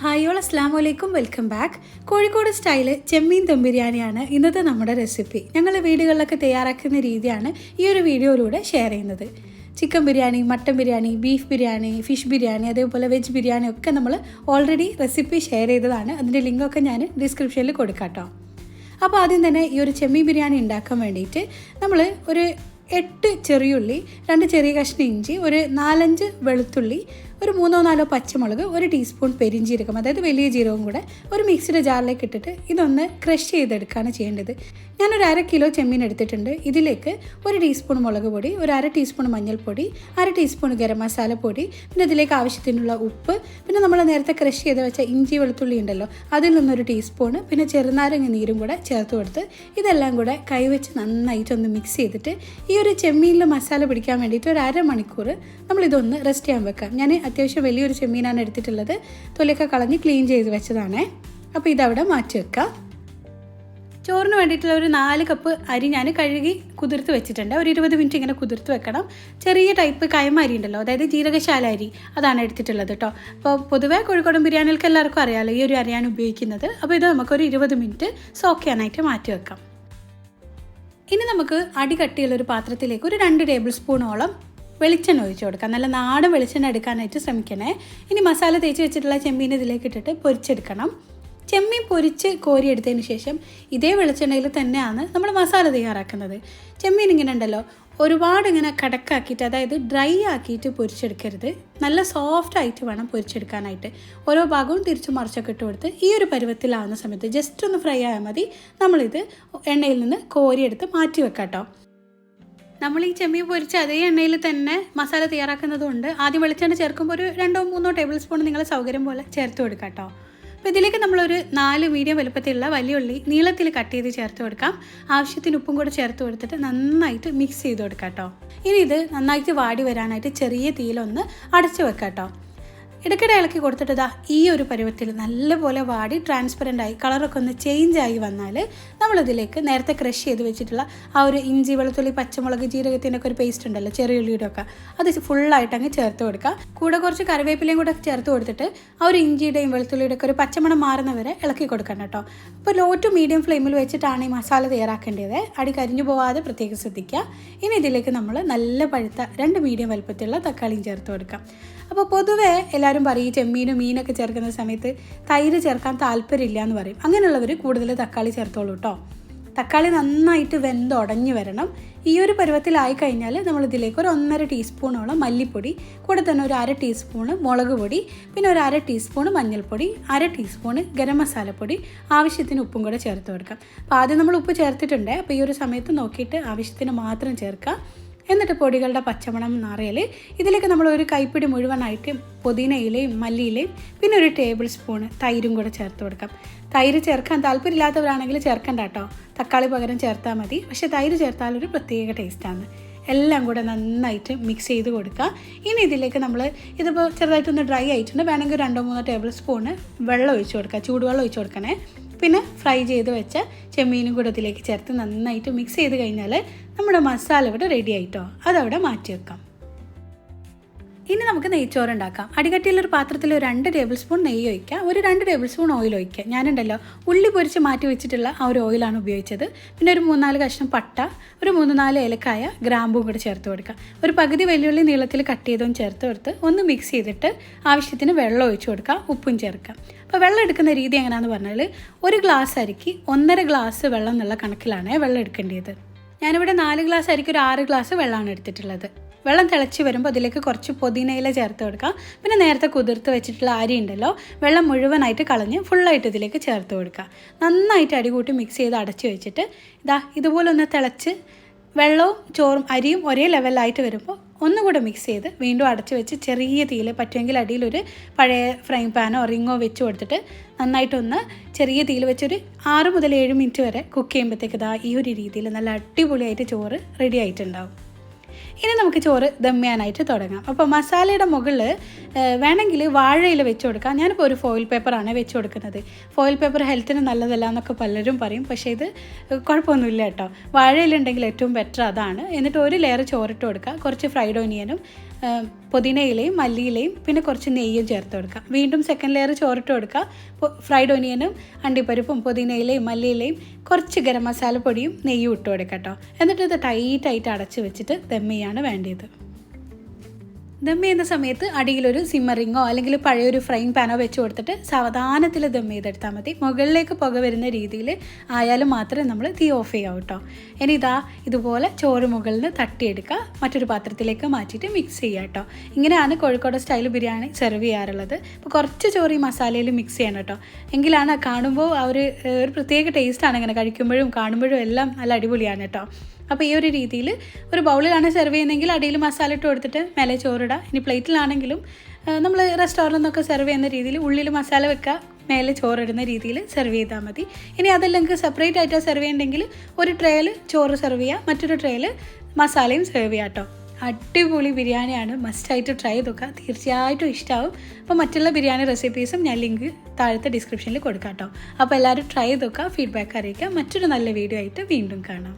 Hi all അസ്ലാം വലൈക്കും welcome back. Kozhikode style ചെമ്മീൻ ദം ബിരിയാണിയാണ് ഇന്നത്തെ നമ്മുടെ റെസിപ്പി. ഞങ്ങൾ വീടുകളിലൊക്കെ തയ്യാറാക്കുന്ന രീതിയാണ് ഈ ഒരു വീഡിയോയിലൂടെ ഷെയർ ചെയ്യുന്നത്. Chicken biryani mutton biryani beef biryani fish biryani അതേപോലെ വെജ് ബിരിയാണി ഒക്കെ നമ്മൾ ഓൾറെഡി റെസിപ്പി ഷെയർ ചെയ്തതാണ്. അതിന്റെ ലിങ്കൊക്കെ ഞാൻ ഡിസ്ക്രിപ്ഷനിൽ കൊടുക്കാട്ടോ അപ്പോൾ ആദ്യം തന്നെ ഈ ഒരു ചെമ്മീൻ ബിരിയാണി ഉണ്ടാക്കാൻ വേണ്ടിയിട്ട് നമ്മൾ ഒരു എട്ട് ചെറിയുള്ളി രണ്ട് ചെറിയ കഷ്ണം ഇഞ്ചി ഒരു നാലഞ്ച് വെളുത്തുള്ളി ഒരു മൂന്നോ നാലോ പച്ചമുളക് ഒരു ടീസ്പൂൺ പെരിഞ്ജീരകം അതായത് വലിയ ജീരകവും കൂടെ ഒരു മിക്സിയുടെ ജാറിലേക്ക് ഇട്ടിട്ട് ഇതൊന്ന് ക്രഷ് ചെയ്തെടുക്കുകയാണ് ചെയ്യേണ്ടത്. ഞാനൊരു അര കിലോ ചെമ്മീൻ എടുത്തിട്ടുണ്ട്. ഇതിലേക്ക് ഒരു ടീസ്പൂൺ മുളക് പൊടി ഒരു അര ടീസ്പൂൺ മഞ്ഞൾപ്പൊടി അര ടീസ്പൂൺ ഗരം മസാല പൊടി പിന്നെ ഇതിലേക്ക് ആവശ്യത്തിനുള്ള ഉപ്പ് പിന്നെ നമ്മൾ നേരത്തെ ക്രഷ് ചെയ്ത് വെച്ച ഇഞ്ചി വെളുത്തുള്ളി ഉണ്ടല്ലോ അതിൽ നിന്നൊരു ടീസ്പൂണ് പിന്നെ ചെറുനാരങ്ങ നീരും കൂടെ ചേർത്ത് കൊടുത്ത് ഇതെല്ലാം കൂടെ കൈവച്ച് നന്നായിട്ടൊന്ന് മിക്സ് ചെയ്തിട്ട് ഈ ഒരു ചെമ്മീനിൽ മസാല പിടിക്കാൻ വേണ്ടിയിട്ട് ഒരു അരമണിക്കൂർ നമ്മളിതൊന്ന് റെസ്റ്റ് ചെയ്യാൻ വെക്കാം. ഞാൻ അത്യാവശ്യം വലിയൊരു ചെമ്മീനാണ് എടുത്തിട്ടുള്ളത്. തൊലിയൊക്കെ കളഞ്ഞ് ക്ലീൻ ചെയ്ത് വെച്ചതാണേ. അപ്പോൾ ഇതവിടെ മാറ്റി വെക്കുക ചോറിന് വേണ്ടിയിട്ടുള്ള ഒരു നാല് കപ്പ് അരി ഞാൻ കഴുകി കുതിർത്ത് വെച്ചിട്ടുണ്ട്. ഒരു ഇരുപത് മിനിറ്റ് ഇങ്ങനെ കുതിർത്ത് വെക്കണം. ചെറിയ ടൈപ്പ് കൈമ അരി ഉണ്ടല്ലോ. അതായത് ജീരകശാല അരി അതാണ് എടുത്തിട്ടുള്ളത് കേട്ടോ അപ്പോൾ പൊതുവേ കോഴിക്കോടൻ ബിരിയാണികൾക്ക് എല്ലാവർക്കും അറിയാമല്ലോ ഈ ഒരു അരിയാണ് ഉപയോഗിക്കുന്നത്. അപ്പോൾ ഇത് നമുക്കൊരു ഇരുപത് മിനിറ്റ് സോക്ക് ചെയ്യാനായിട്ട് മാറ്റി വെക്കാം. ഇനി നമുക്ക് അടി കട്ടിയുള്ള ഒരു പാത്രത്തിലേക്ക് ഒരു രണ്ട് ടേബിൾ സ്പൂണോളം വെളിച്ചെണ്ണ ഒഴിച്ചു കൊടുക്കാം. നല്ല നാടൻ വെളിച്ചെണ്ണ എടുക്കാനായിട്ട് ശ്രമിക്കണേ. ഇനി മസാല തേച്ച് വെച്ചിട്ടുള്ള ചെമ്മീൻ ഇതിലേക്ക് ഇട്ടിട്ട് പൊരിച്ചെടുക്കണം. ചെമ്മീൻ പൊരിച്ച് കോരിയെടുത്തതിന് ശേഷം ഇതേ വെളിച്ചെണ്ണയിൽ തന്നെയാണ് നമ്മൾ മസാല തയ്യാറാക്കുന്നത്. ചെമ്മീൻ ഇങ്ങനെ ഉണ്ടല്ലോ ഒരുപാട് ഇങ്ങനെ കടക്കാക്കിയിട്ട് അതായത് ഡ്രൈ ആക്കിയിട്ട് പൊരിച്ചെടുക്കരുത്. നല്ല സോഫ്റ്റ് ആയിട്ട് വേണം പൊരിച്ചെടുക്കാനായിട്ട്. ഓരോ ഭാഗവും തിരിച്ചു മറിച്ചൊക്കെ ഇട്ട് കൊടുത്ത് ഈ ഒരു പരുവത്തിലാവുന്ന സമയത്ത് ജസ്റ്റ് ഒന്ന് ഫ്രൈ ആയാൽ മതി. നമ്മളിത് എണ്ണയിൽ നിന്ന് കോരിയെടുത്ത് മാറ്റി വെക്കാം കേട്ടോ നമ്മൾ ഈ ചെമ്മീൻ പൊരിച്ച അതേ എണ്ണയിൽ തന്നെ മസാല തയ്യാറാക്കുന്നതുകൊണ്ട് ആദ്യം വെളിച്ചെണ്ണ ചേർക്കുമ്പോൾ ഒരു രണ്ടോ മൂന്നോ ടേബിൾ സ്പൂൺ നിങ്ങൾ സൗകര്യം പോലെ ചേർത്ത് കൊടുക്കാം കേട്ടോ. അപ്പോൾ ഇതിലേക്ക് നമ്മളൊരു നാല് മീഡിയം വലുപ്പത്തിലുള്ള വലിയ ഉള്ളി നീളത്തിൽ കട്ട് ചെയ്ത് ചേർത്ത് കൊടുക്കാം. ആവശ്യത്തിന് ഉപ്പും കൂടെ ചേർത്ത് കൊടുത്തിട്ട് നന്നായിട്ട് മിക്സ് ചെയ്ത് കൊടുക്കാം കേട്ടോ. ഇനി ഇത് നന്നായിട്ട് വാടി വരാനായിട്ട് ചെറിയ തീയിലൊന്ന് അടച്ചു വെക്കാം കേട്ടോ. ഇടയ്ക്കിടെ ഇളക്കി കൊടുത്തിട്ട് ഇതാ ഈ ഒരു പരുവത്തിൽ നല്ലപോലെ വാടി ട്രാൻസ്പെറന്റ് ആയി കളറൊക്കെ ഒന്ന് ചേഞ്ച് ആയി വന്നാൽ നമ്മളിതിലേക്ക് നേരത്തെ ക്രഷ് ചെയ്ത് വെച്ചിട്ടുള്ള ആ ഒരു ഇഞ്ചി വെളുത്തുള്ളി പച്ചമുളക് ജീരകത്തിന്റെ ഒക്കെ ഒരു പേസ്റ്റ് ഉണ്ടല്ലോ ചെറിയ ഉള്ളിയുടെ ഒക്കെ അത് ഫുള്ളായിട്ട് അങ്ങ് ചേർത്ത് കൊടുക്കുക. കൂടെ കുറച്ച് കറിവേപ്പിലയും കൂടെ ചേർത്ത് കൊടുത്തിട്ട് ആ ഒരു ഇഞ്ചിയുടെയും വെളുത്തുള്ളിയുടെ ഒക്കെ ഒരു പച്ചമണം മാറുന്നവരെ ഇളക്കി കൊടുക്കണം കേട്ടോ. അപ്പോൾ ലോ ടു മീഡിയം ഫ്ലെയിമിൽ വെച്ചിട്ടാണ് ഈ മസാല തയ്യാറാക്കേണ്ടത്. അടി കരിഞ്ഞു പോവാതെ പ്രത്യേകം ശ്രദ്ധിക്കുക. ഇനി ഇതിലേക്ക് നമ്മൾ നല്ല പഴുത്ത രണ്ട് മീഡിയം വലുപ്പത്തിലുള്ള തക്കാളിയും ചേർത്ത് കൊടുക്കാം അപ്പോൾ പൊതുവേ എല്ലാവരും പറയും ഈ ചെമ്മീനും മീനൊക്കെ ചേർക്കുന്ന സമയത്ത് തൈര് ചേർക്കാൻ താല്പര്യമില്ല എന്ന് പറയും. അങ്ങനെയുള്ളവർ കൂടുതൽ തക്കാളി ചേർത്തോളൂ കേട്ടോ തക്കാളി നന്നായിട്ട് വെന്തുടഞ്ഞു വരണം. ഈ ഒരു പരുവത്തിലായി കഴിഞ്ഞാൽ നമ്മൾ ഇതിലേക്ക് ഒരു ഒന്നര ടീസ്പൂണോളം മല്ലിപ്പൊടി കൂടെ തന്നെ ഒരു അര ടീസ്പൂണ് മുളക് പൊടി പിന്നെ ഒരു അര ടീസ്പൂണ് മഞ്ഞൾപ്പൊടി അര ടീസ്പൂണ് ഗരം മസാലപ്പൊടി ആവശ്യത്തിന് ഉപ്പും കൂടെ ചേർത്ത് കൊടുക്കാം. അപ്പോൾ ആദ്യം നമ്മൾ ഉപ്പ് ചേർത്തിട്ടുണ്ട്. അപ്പോൾ ഈ ഒരു സമയത്ത് നോക്കിയിട്ട് ആവശ്യത്തിന് മാത്രം ചേർക്കുക എന്നിട്ട് പൊടികളുടെ പച്ചമണം നിറയൽ ഇതിലേക്ക് നമ്മൾ ഒരു കൈപ്പിടി മുഴുവനായിട്ട് പുതിനയിലയും മല്ലിയിലയും പിന്നെ ഒരു ടേബിൾ സ്പൂണ് തൈരും കൂടെ ചേർത്ത് കൊടുക്കാം. തൈര് ചേർക്കാൻ താല്പര്യമില്ലാത്തവരാണെങ്കിൽ ചേർക്കണ്ട കേട്ടോ തക്കാളി പകരം ചേർത്താൽ മതി. പക്ഷേ തൈര് ചേർത്താൽ ഒരു പ്രത്യേക ടേസ്റ്റാണ് എല്ലാം കൂടെ നന്നായിട്ട് മിക്സ് ചെയ്ത് കൊടുക്കുക. ഇനി ഇതിലേക്ക് നമ്മൾ ഇതിപ്പോൾ ചെറുതായിട്ടൊന്ന് ഡ്രൈ ആയിട്ടുണ്ട്. വേണമെങ്കിൽ രണ്ടോ മൂന്നോ ടേബിൾ സ്പൂണ് വെള്ളം ഒഴിച്ച് കൊടുക്കുക. ചൂടുവെള്ളം ഒഴിച്ച് കൊടുക്കണേ. പിന്നെ ഫ്രൈ ചെയ്ത് വെച്ച ചെമ്മീനും കൂടെ ഇതിലേക്ക് ചേർത്ത് നന്നായിട്ട് മിക്സ് ചെയ്ത് കഴിഞ്ഞാൽ നമ്മുടെ മസാല ഇവിടെ റെഡി ആയിട്ടോ. അതവിടെ മാറ്റി വെക്കാം ഇനി നമുക്ക് നെയ്ച്ചോറ് ഉണ്ടാക്കാം. അടികട്ടിയിൽ ഒരു പാത്രത്തിൽ രണ്ട് ടേബിൾ സ്പൂൺ നെയ്യ് ഒഴിക്കുക ഒരു രണ്ട് ടേബിൾ സ്പൂൺ ഓയിൽ ഒഴിക്കുക. ഞാനുണ്ടല്ലോ ഉള്ളി പൊരിച്ച് മാറ്റി വെച്ചിട്ടുള്ള ആ ഒരു ഓയിലാണ് ഉപയോഗിച്ചത്. പിന്നെ ഒരു മൂന്നാൽ കഷ്ണം പട്ട ഒരു മൂന്ന് നാല് ഏലക്കായ ഗ്രാമ്പും കൂടി ചേർത്ത് കൊടുക്കുക. ഒരു പകുതി വെല്ലുള്ളി നീളത്തിൽ കട്ട് ചെയ്തും ചേർത്ത് കൊടുത്ത് ഒന്ന് മിക്സ് ചെയ്തിട്ട് ആവശ്യത്തിന് വെള്ളം ഒഴിച്ചു കൊടുക്കുക ഉപ്പും ചേർക്കുക. അപ്പോൾ വെള്ളം എടുക്കുന്ന രീതി എങ്ങനെയാണെന്ന് പറഞ്ഞാൽ ഒരു ഗ്ലാസ് അരിക്ക് ഒന്നര ഗ്ലാസ് വെള്ളം എന്നുള്ള കണക്കിലാണ് വെള്ളം എടുക്കേണ്ടത്. ഞാനിവിടെ നാല് ഗ്ലാസ് അരിക്ക് ഒരു ആറ് ഗ്ലാസ് വെള്ളമാണ് എടുത്തിട്ടുള്ളത്. വെള്ളം തിളച്ച് വരുമ്പോൾ അതിലേക്ക് കുറച്ച് പുതിനയില ചേർത്ത് കൊടുക്കാം. പിന്നെ നേരത്തെ കുതിർത്ത് വെച്ചിട്ടുള്ള അരി ഉണ്ടല്ലോ വെള്ളം മുഴുവനായിട്ട് കളഞ്ഞ് ഫുള്ളായിട്ട് ഇതിലേക്ക് ചേർത്ത് കൊടുക്കുക. നന്നായിട്ട് അടികൂട്ടി മിക്സ് ചെയ്ത് അടച്ച് വെച്ചിട്ട് ഇതാ ഇതുപോലെ ഒന്ന് തിളച്ച് വെള്ളവും ചോറും അരിയും ഒരേ ലെവലായിട്ട് വരുമ്പോൾ ഒന്നുകൂടെ മിക്സ് ചെയ്ത് വീണ്ടും അടച്ച് വെച്ച് ചെറിയ തീയിൽ പറ്റുമെങ്കിൽ അടിയിലൊരു പഴയ ഫ്രൈ പാനോ റിങ്ങോ വെച്ച് കൊടുത്തിട്ട് നന്നായിട്ടൊന്ന് ചെറിയ തീയിൽ വെച്ചൊരു ആറ് മുതൽ ഏഴ് മിനിറ്റ് വരെ കുക്ക് ചെയ്യുമ്പോഴത്തേക്ക് ഇതാ ഈ ഒരു രീതിയിൽ നല്ല അടിപൊളിയായിട്ട് ചോറ് റെഡി ആയിട്ടുണ്ടാവും. ഇനി നമുക്ക് ചോറ് ദമ്മിയാനായിട്ട് തുടങ്ങാം. അപ്പോൾ മസാലയുടെ മുകളിൽ വേണമെങ്കിൽ വാഴയില വെച്ച് കൊടുക്കാം. ഞാനിപ്പോൾ ഒരു ഫോയിൽ പേപ്പറാണ് വെച്ച് കൊടുക്കുന്നത്. ഫോയിൽ പേപ്പർ ഹെൽത്തിന് നല്ലതല്ല എന്നൊക്കെ പലരും പറയും. പക്ഷേ ഇത് കുഴപ്പമൊന്നുമില്ല കേട്ടോ. വാഴയിലുണ്ടെങ്കിൽ ഏറ്റവും ബെറ്റർ അതാണ്. എന്നിട്ട് ഒരു ലെയർ ചോറിട്ട് കൊടുക്കുക കുറച്ച് ഫ്രൈഡ് ഓനിയനും പുതിനയിലയും മല്ലിയിലയും പിന്നെ കുറച്ച് നെയ്യും ചേർത്ത് കൊടുക്കുക വീണ്ടും സെക്കൻഡ് ലെയർ ചോറിട്ട് കൊടുക്കുക ഫ്രൈഡ് ഒനിയനും അണ്ടിപ്പരിപ്പും പുതിനയിലയും മല്ലിയിലയും കുറച്ച് ഗരം മസാല പൊടിയും നെയ്യും ഇട്ട് കൊടുക്കാം കേട്ടോ എന്നിട്ട് ഇത് ടൈറ്റായിട്ട് അടച്ച് വെച്ചിട്ട് ദം വേണ്ടത് ദം ചെയ്യുന്ന സമയത്ത് അടിയിലൊരു സിമ്മറിങ്ങോ അല്ലെങ്കിൽ പഴയൊരു ഫ്രൈങ് പാനോ വെച്ച് കൊടുത്തിട്ട് സാവധാനത്തിൽ ദം ചെയ്തെടുത്താൽ മതി. മുകളിലേക്ക് പുക വരുന്ന രീതിയിൽ ആയാലും മാത്രമേ നമ്മൾ തീ ഓഫ് ചെയ്യാവൂ കേട്ടോ ഇനി ഇതാ ഇതുപോലെ ചോറ് മുകളിൽ നിന്ന് തട്ടിയെടുക്കുക. മറ്റൊരു പാത്രത്തിലേക്ക് മാറ്റിയിട്ട് മിക്സ് ചെയ്യുക കേട്ടോ ഇങ്ങനെയാണ് കോഴിക്കോട് സ്റ്റൈൽ ബിരിയാണി സെർവ് ചെയ്യാറുള്ളത്. അപ്പോൾ കുറച്ച് ചോറ് ഈ മസാലയിൽ മിക്സ് ചെയ്യണം കേട്ടോ എങ്കിലാണ് കാണുമ്പോൾ ആ ഒരു ഒരു പ്രത്യേക ടേസ്റ്റാണ് ഇങ്ങനെ കഴിക്കുമ്പോഴും കാണുമ്പോഴും എല്ലാം നല്ല അടിപൊളിയാണ് കേട്ടോ അപ്പോൾ ഈ ഒരു രീതിയിൽ ഒരു ബൗളിലാണ് സെർവ് ചെയ്യുന്നതെങ്കിൽ അടിയിൽ മസാല ഇട്ട് കൊടുത്തിട്ട് മേലെ ചോറിടുക ഇനി പ്ലേറ്റിലാണെങ്കിലും നമ്മൾ റെസ്റ്റോറന്റിൽ നിന്നൊക്കെ സെർവ് ചെയ്യുന്ന രീതിയിൽ ഉള്ളിൽ മസാല വെക്കുക മേലെ ചോറിടുന്ന രീതിയിൽ സെർവ് ചെയ്താൽ മതി. ഇനി അതല്ലെങ്കിൽ നിങ്ങൾക്ക് സെപ്പറേറ്റ് ആയിട്ട് സെർവ് ചെയ്യണമെങ്കിൽ ഒരു ട്രേയിൽ ചോറ് സെർവ് ചെയ്യുക മറ്റൊരു ട്രേയിൽ മസാലയും സെർവ് ചെയ്യുക കേട്ടോ അടിപൊളി ബിരിയാണിയാണ് മസ്റ്റായിട്ട് ട്രൈ ചെയ്ത് നോക്കുക തീർച്ചയായിട്ടും ഇഷ്ടമാവും അപ്പോൾ മറ്റുള്ള ബിരിയാണി റെസിപ്പീസും ഞാൻ ലിങ്ക് താഴത്തെ ഡിസ്ക്രിപ്ഷനിൽ കൊടുക്കാം കേട്ടോ അപ്പോൾ എല്ലാവരും ട്രൈ ചെയ്ത് നോക്കുക ഫീഡ്ബാക്ക് അറിയിക്കുക. മറ്റൊരു നല്ല വീഡിയോ ആയിട്ട് വീണ്ടും കാണാം.